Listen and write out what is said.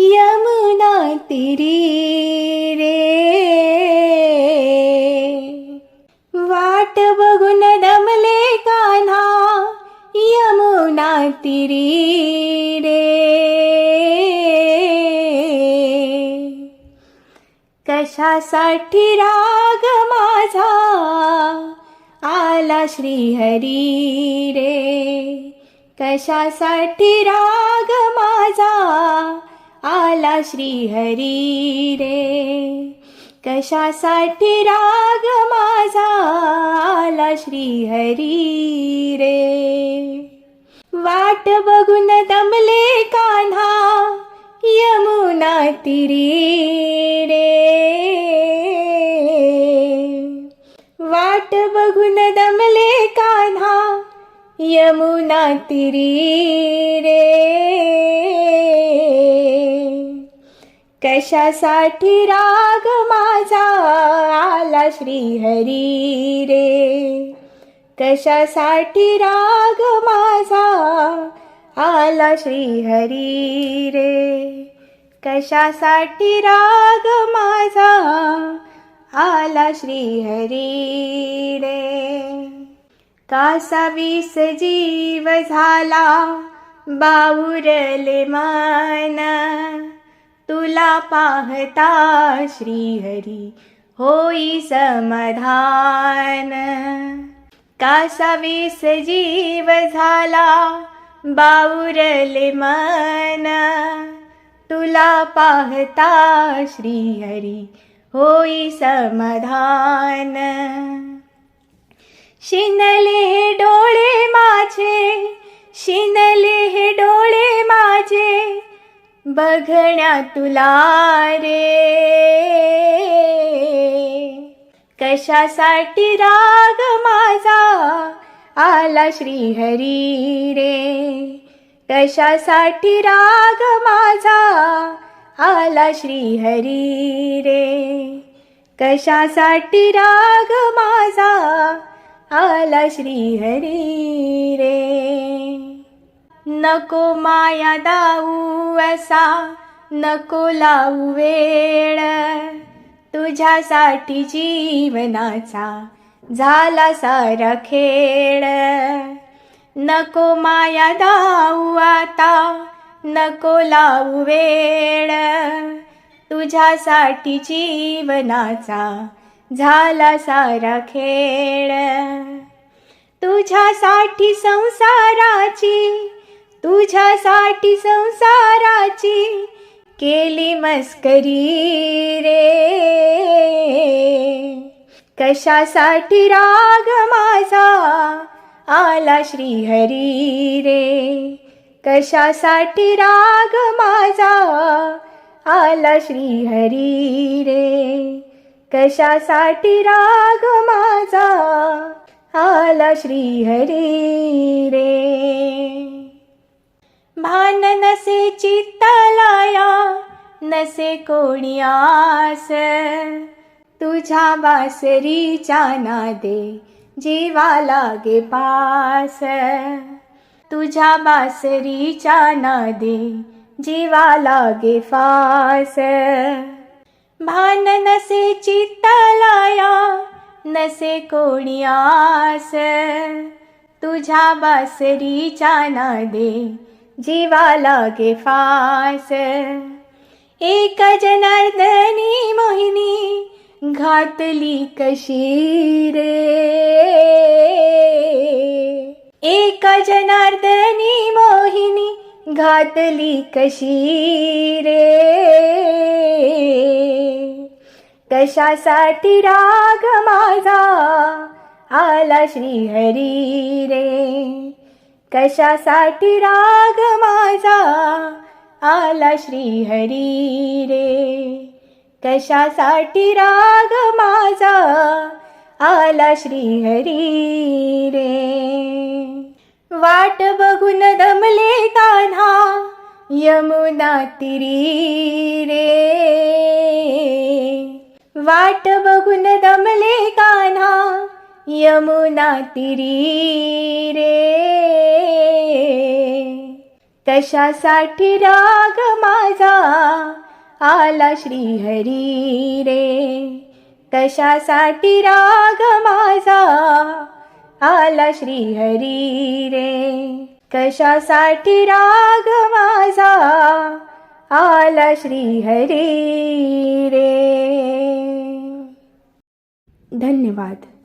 यमुना तिरी रे। वाट बघून दमले कान्हा यमुना तिरी रे। कशासाठी राग माझा आला श्रीहरी रे? कशासाठी राग माझा आला श्रीहरी रे. कशासाठी राग माझा? आला श्रीहरी रे. वाट बघून दमले कान्हा? यमुना तिरी रे. वाट बघून दमले कान्हा? यमुना तिरी रे. कशासाठी राग माझा आला श्रीहरी रे? कशासाठी राग माझा आला श्रीहरी रे? कशासाठी राग माझा आला श्रीहरी रे? कासावीस जीव झाला बाऊरले माना? तुला पाहता श्रीहरी होई समाधान. कासावीस जीव झाला बाऊरले मन. तुला पाहता श्रीहरी होई समाधान. शिनले हे डोळे माझे शिनले हे डोळे बघण्या तुला रे. कशासाठी राग माझा आला श्रीहरी रे? कशासाठी राग माझा आला श्रीहरी रे? कशासाठी राग माझा आला श्रीहरी रे? नको माया दाऊ असा नको लावू वेळ. तुझ्यासाठी जीवनाचा झाला सारा खेळ. नको माया दाऊ आता नको लावू वेळ. तुझ्यासाठी जीवनाचा झाला सारा खेळ. तुझ्यासाठी संसाराची तुझ्यासाठी संसाराची केली मस्करी रे. कशासाठी राग माझा आला श्रीहरी रे? कशासाठी राग माझा आला श्रीहरी रे? कशासाठी राग माझा आला श्रीहरी रे? भान नसे चित्तालाया नसे कोणी आस. तुझ्या बासरीच्या नादे जीवा लागे पास. तुझ्या बासरीच्या नादे जीवा लागे फास. भान नसे चित्तालाया नसे कोणी आस. तुझ्या बासरीच्या नादे जीवा लागे फास. एक जनार्दनी मोहिनी घातली कशी रे एक जनार्दनी मोहिनी घातली कशी रे कशासाठी राग माझा आला श्रीहरी रे कशासाठी राग माझा? आला श्री हरी रे. कशासाठी राग माझा? आला श्री हरी रे. वाट बघून दमले कान्हा यमुना तिरी रे. वाट बघून दमले यमुना तिरी रे. तशासाठी राग माझा आला श्रीहरी रे. तशासाठी राग माझा आला श्रीहरी रे. कशासाठी राग माझा आला श्रीहरी रे. धन्यवाद.